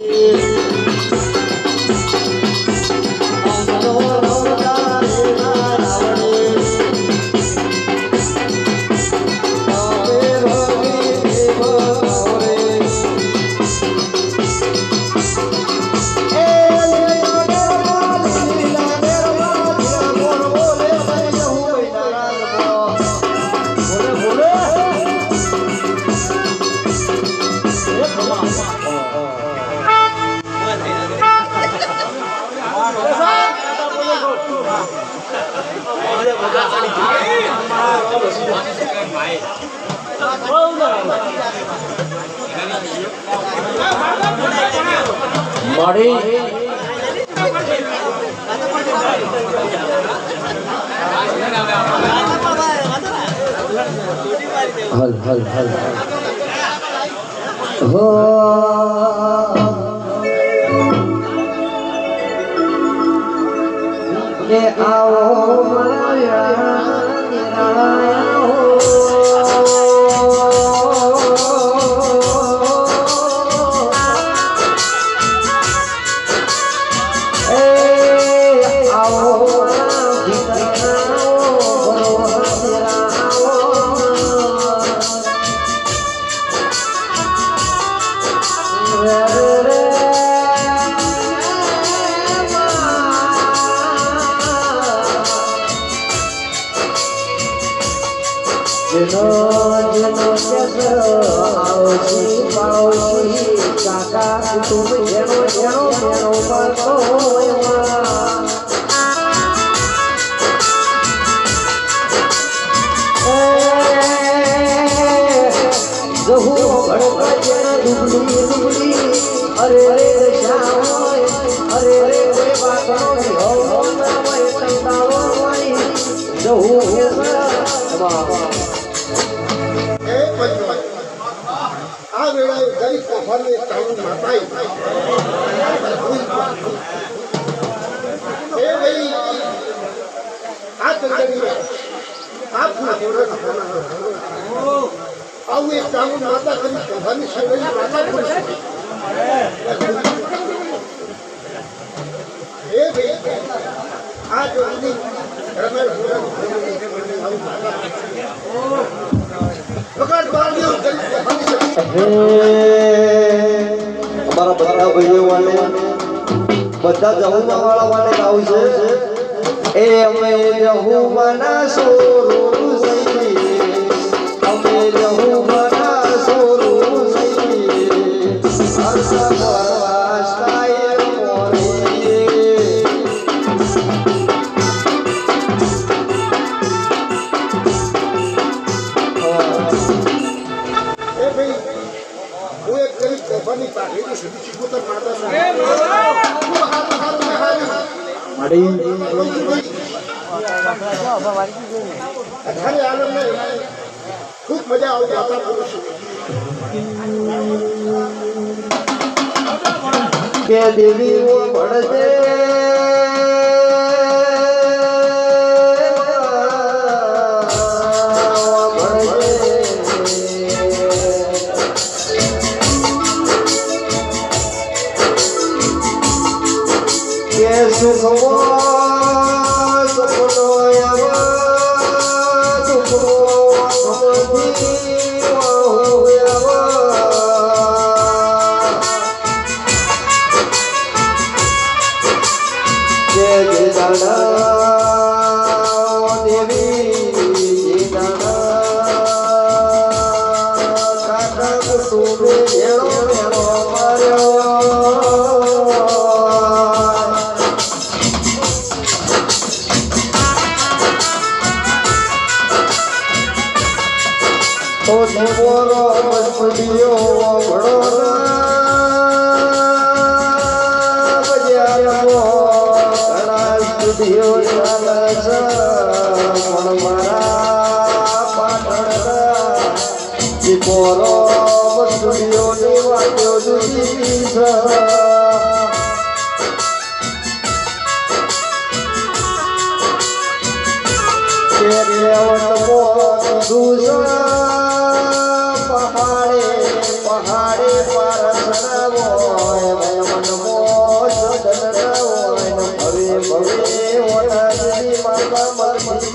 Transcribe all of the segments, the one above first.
Música મળી હલ હલ હલ હો આવો જેનો જેનો ચક્ર આવશી પાડોશી કાકા કુટુંબ જેનો જેનો જેનો મળતો એમાં જહુ ભડકા ડુબડી ડુબડી અરે રે શ્યામ અરે રે રે બાકરો હો હોય સંતાળો હોય જહુ એ ঘরে তাল মাথায়। এ ভাই আজ জানিয়ে আপনা করে খানা আউ এ তাল মাথা করে ঘরে সবাই মাথা করে જહુમા વાળા માટે ગાવું એ અમે જહુમાના સોરું સૈયે અમે આલમને ખૂબ મજા આવતી કે દેવીઓ મળશે કે સુખવો સુખનો સ્ટુડિયો ચાલે છે પણ મારા પાટણના દીપોરો સ્ટુડિયોની વાતો જુદી છે. પહાડે પહાડે પર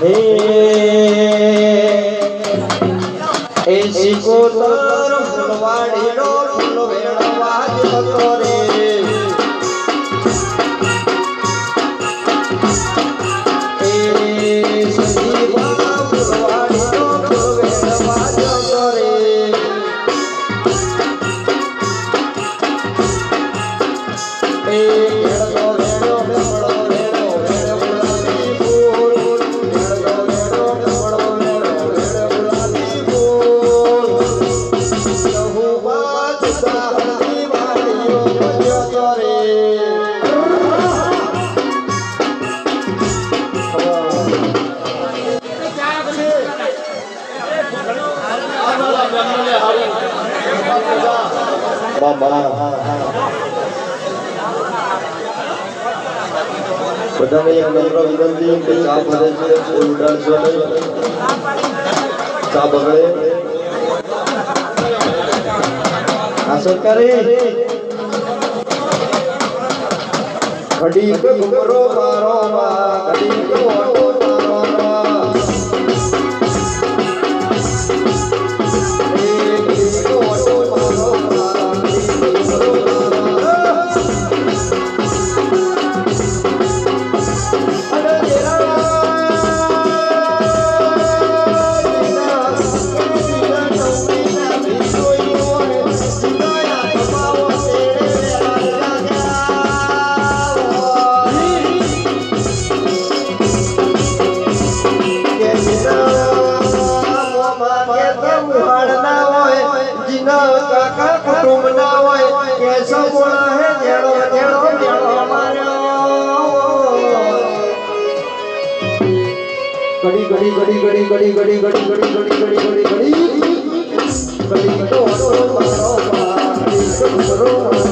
એ શીખો તર ફૂલ વેણવા જ હતો બધાને એક નમ્ર વિનંતી કે ચા ભરે છે એ ઉડાડશો નહીં ચા બગડે આ સરકારી ઘડીક ઘુમરો મારો માં ઘડી ઘડી ઘડી ઘડી ઘડી ઘડી ઘડી ઘડી ઘડી ઘડી ઘડી ઘડી ઘડી હરો મારો મા ઘડી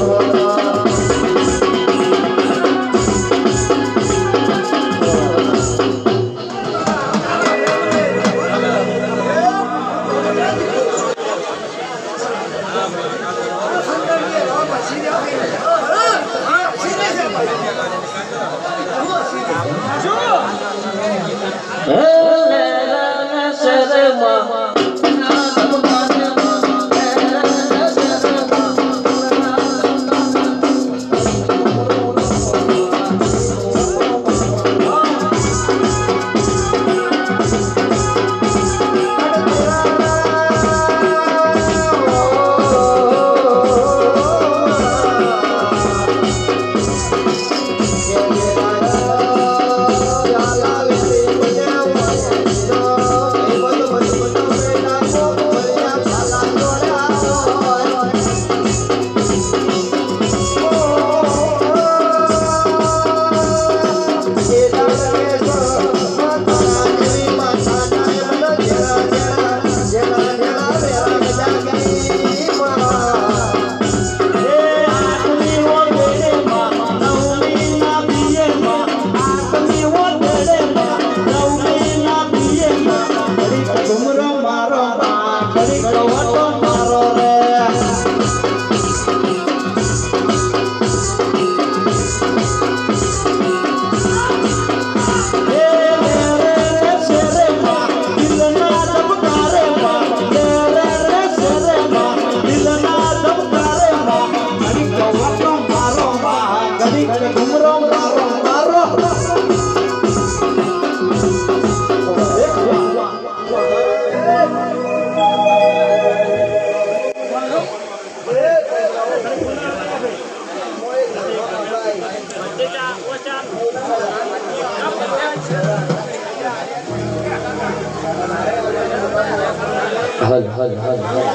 हल हल हल हल।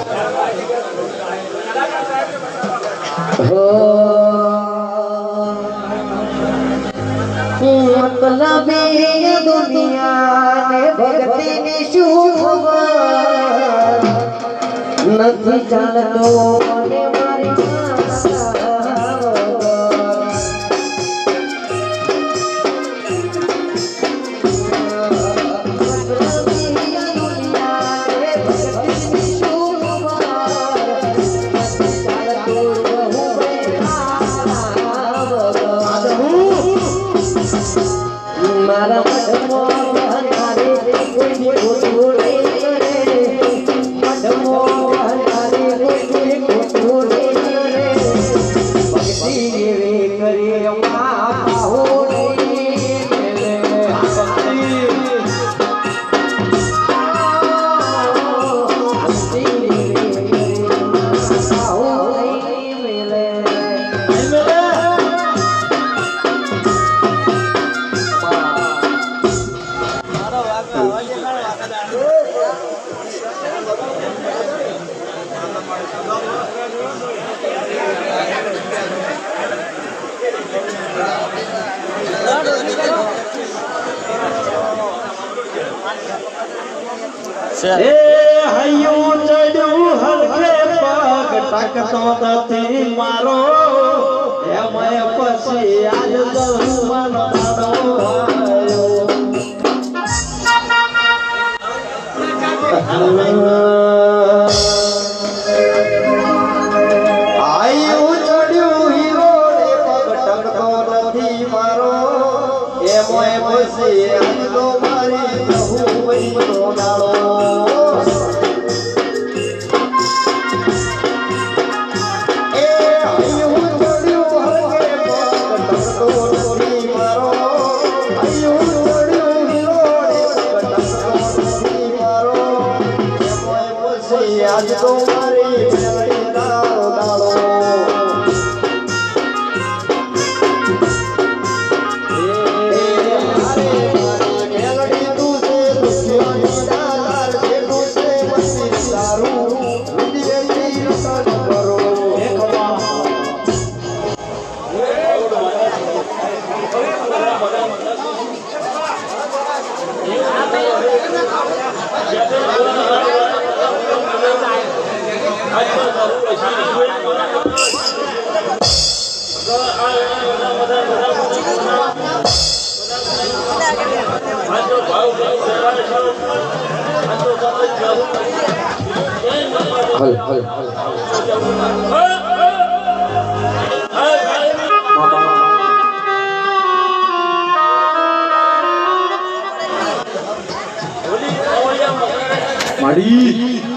हाँ। हो। मतलब दुनिया भक्ति निशु नहीं चलो એ હૈયું ચડ્યું હલકે પગ ટકતો નથી મારો. એમાં પછી આજ દુશ્મન हल हल माड़ी।